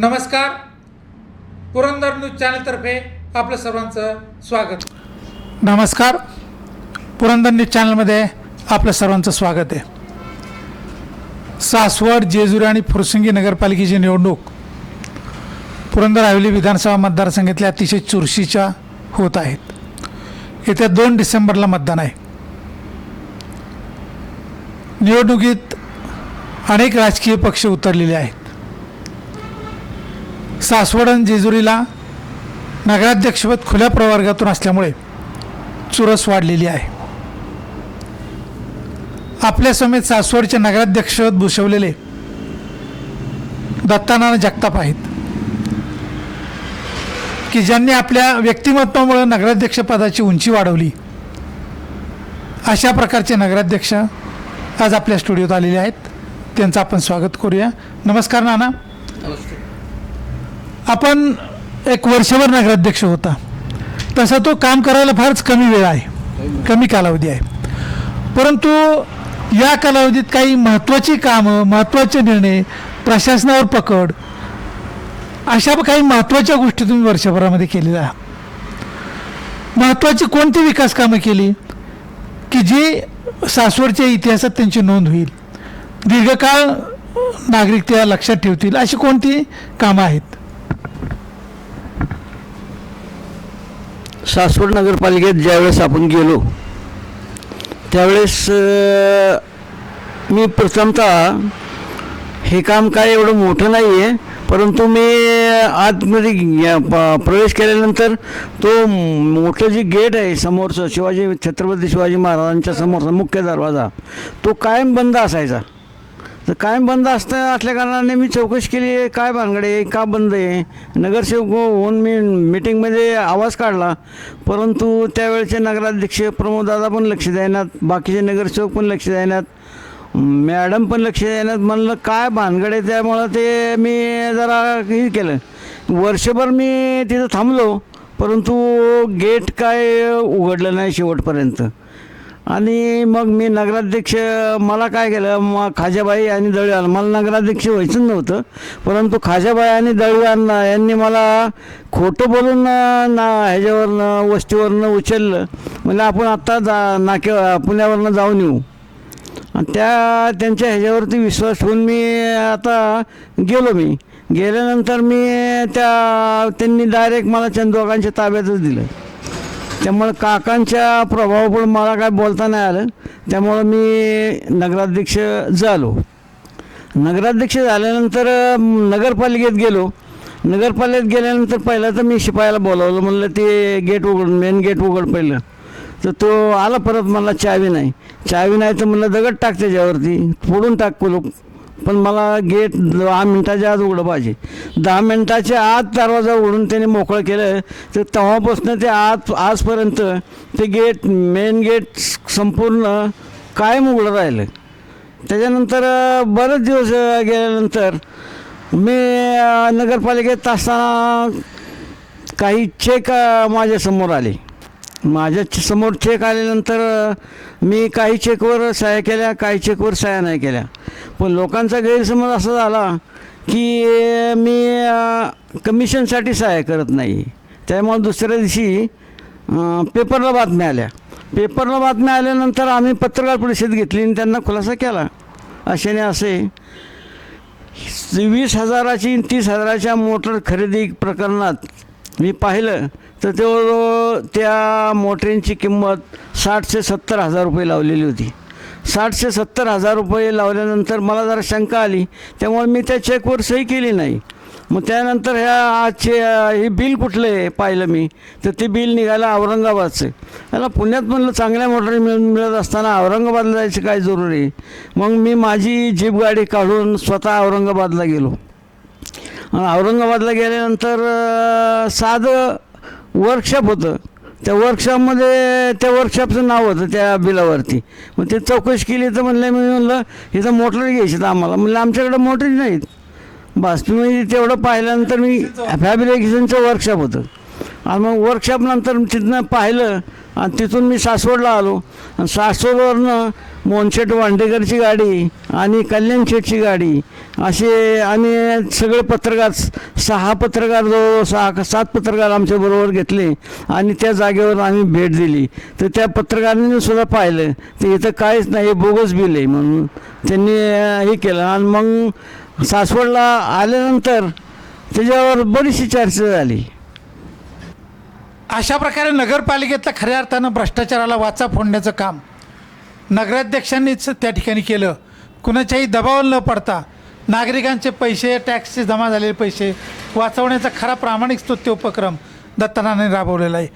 नमस्कार. पुरंदर न्यूज चॅनलतर्फे आपलं सर्वांचं स्वागत. नमस्कार. पुरंदर न्यूज चॅनलमध्ये आपलं सर्वांचं स्वागत आहे. सासवड जेजुरी आणि फुरसंगी नगरपालिकेची निवडणूक पुरंदर हवेली विधानसभा मतदारसंघातल्या अतिशय चुरशीच्या होत आहेत. येत्या दोन डिसेंबरला मतदान आहे. निवडणुकीत अनेक राजकीय पक्ष उतरलेले आहेत. सासवड आणि जेजुरीला नगराध्यक्षपद खुल्या प्रवर्गातून असल्यामुळे चुरस वाढलेली आहे. आपल्या समेत सासवडचे नगराध्यक्ष भूषवलेले दत्तानारायण जगताप आहेत. की ज्यांनी आपल्या व्यक्तिमत्वामुळे नगराध्यक्षपदाची उंची वाढवली अशा प्रकारचे नगराध्यक्ष आज आपल्या स्टुडिओत आलेले आहेत. त्यांचं आपण स्वागत करूया. नमस्कार नाना. आपण एक वर्षभर नगराध्यक्ष होता. तसा तो काम करायला फारच कमी वेळ आहे. कमी कालावधी आहे. परंतु या कालावधीत काही महत्त्वाची कामं महत्त्वाचे निर्णय प्रशासनावर पकड अशा काही महत्त्वाच्या गोष्टी तुम्ही वर्षभरामध्ये केलेल्या. आहात महत्त्वाची कोणती विकास कामं केली? की जी सासवडच्या इतिहासात त्यांची नोंद होईल. दीर्घकाळ नागरिक त्या लक्षात ठेवतील. अशी कोणती कामं आहेत? सासवड नगरपालिकेत ज्यावेळेस आपण गेलो त्यावेळेस मी प्रथमतः हे काम काय एवढं मोठं नाही आहे परंतु मी आतमध्ये प- प्रवेश केल्यानंतर तो मोठं जे गेट आहे समोरचं शिवाजी छत्रपती शिवाजी महाराजांच्या समोरचा मुख्य दरवाजा तो कायम बंद असायचा. तर कायम बंद असतं असल्या कारणाने मी चौकशी केली काय भानगडे का बंद आहे? नगरसेवक होऊन मी मिटिंगमध्ये आवाज काढला. परंतु त्यावेळेचे नगराध्यक्ष प्रमोददादा पण लक्ष द्यायनात बाकीचे नगरसेवक पण लक्ष द्यायनात मॅडम पण लक्ष द्यायनात म्हणलं काय भानगड आहे त्यामुळं ते मी जरा हे केलं. वर्षभर मी तिथं थांबलो परंतु गेट काय उघडलं नाही शेवटपर्यंत. आणि मग मी नगराध्यक्ष मला काय केलं मग खाजाबाई आणि दळीवाल मला नगराध्यक्ष व्हायचं नव्हतं परंतु खाजाबाई आणि दळीवाल यांनी मला खोटं बोलून ना ह्याच्यावरनं वस्तीवरनं उचललं. म्हणजे आपण आत्ता जा नाके पुण्यावरनं जाऊन येऊ. आणि त्या त्यांच्या ह्याच्यावरती विश्वास ठेवून मी आता गेलो मी. गेल्यानंतर मी त्या त्यांनी डायरेक्ट मला चंदोकांच्या ताब्यातच दिलं. त्यामुळं काकांच्या प्रभावामुळे मला काय बोलता नाही आलं. त्यामुळं मी नगराध्यक्ष झालो. नगराध्यक्ष झाल्यानंतर नगरपालिकेत गेलो. नगरपालिकेत गेल्यानंतर पहिला तर मी शिपायाला बोलावलं. म्हणलं ते गेट उघड मेन गेट उघड पहिलं. तर तो आला परत मला चावी नाही. चावी नाही तर म्हणलं दगड टाक त्याच्यावरती. फोडून टाक कुलूप. पण मला गेट दहा मिनटाच्या आत उघडं पाहिजे. दहा मिनटाच्या आत दरवाजा उघडून त्याने मोकळं केलं तर तेव्हापासून ते आत आजपर्यंत ते गेट मेन गेट संपूर्ण कायम उघडं राहिलं. त्याच्यानंतर बरेच दिवस गेल्यानंतर मी नगरपालिकेत असताना काही चेक माझ्यासमोर आले. माझ्यासमोर चेक आल्यानंतर मी काही चेकवर सह्या केल्या काही चेकवर सह्या नाही केल्या. पण लोकांचा गैरसमज असा झाला की मी कमिशनसाठी सहाय्य करत नाही. त्यामुळे दुसऱ्या दिवशी पेपरला बातम्या आल्या. पेपरला बातम्या आल्यानंतर आम्ही पत्रकार परिषद घेतली आणि त्यांना खुलासा केला. अशाने असे वीस हजाराची तीस हजाराच्या मोटर खरेदी प्रकरणात मी पाहिलं तर तो त्या मोटरींची किंमत साठशे सत्तर हजार रुपये लावलेली होती. साठशे सत्तर हजार रुपये लावल्यानंतर मला जरा शंका आली. त्यामुळे मी त्या चेकवर सही केली नाही. मग त्यानंतर ह्या आजचे हे बिल कुठलं आहे पाहिलं मी? तर ते बिल निघालं औरंगाबादचं. त्याला पुण्यात म्हणलं चांगल्या मोटरी मिळ मिळत असताना औरंगाबादला जायचं काय जरुरी? आहे मग मी माझी जीप गाडी काढून स्वतः औरंगाबादला गेलो. औरंगाबादला गेल्यानंतर साधं वर्कशॉप होतं. त्या वर्कशॉपमध्ये त्या वर्कशॉपचं नाव होतं त्या बिलावरती. मग ते चौकशी केली तर म्हणलं मी म्हणलं इथं मोटर घ्यायची तर आम्हाला. म्हणलं आमच्याकडे मोटरी नाहीत. बस तुम्ही तेवढं पाहिल्यानंतर मी फॅब्रिकेशनचं वर्कशॉप होतं. आणि मग वर्कशॉप नंतर तिथनं पाहिलं आणि तिथून मी सासवडला आलो. आणि सासवडवरनं मोनशेट वांडेकरची गाडी आणि कल्याण शेठची गाडी असे आणि सगळे पत्रकार सहा पत्रकार जवळजवळ सहा सात पत्रकार आमच्याबरोबर घेतले आणि त्या जागेवर आम्ही भेट दिली. तर त्या पत्रकारांनी सुद्धा पाहिलं तर इथं काहीच नाही हे बोगस बिल आहे म्हणून त्यांनी हे केलं. आणि मग सासवडला आल्यानंतर त्याच्यावर बरीचशी चर्चा झाली. अशा प्रकारे नगरपालिकेतलं खऱ्या अर्थानं भ्रष्टाचाराला वाचा फोडण्याचं काम नगराध्यक्षांनीच त्या ठिकाणी केलं. कुणाच्याही दबावाला न पडता नागरिकांचे पैसे टॅक्सचे जमा झालेले पैसे वाचवण्याचा खरा प्रामाणिक स्तुत्य उपक्रम दत्तनाने राबवलेला आहे.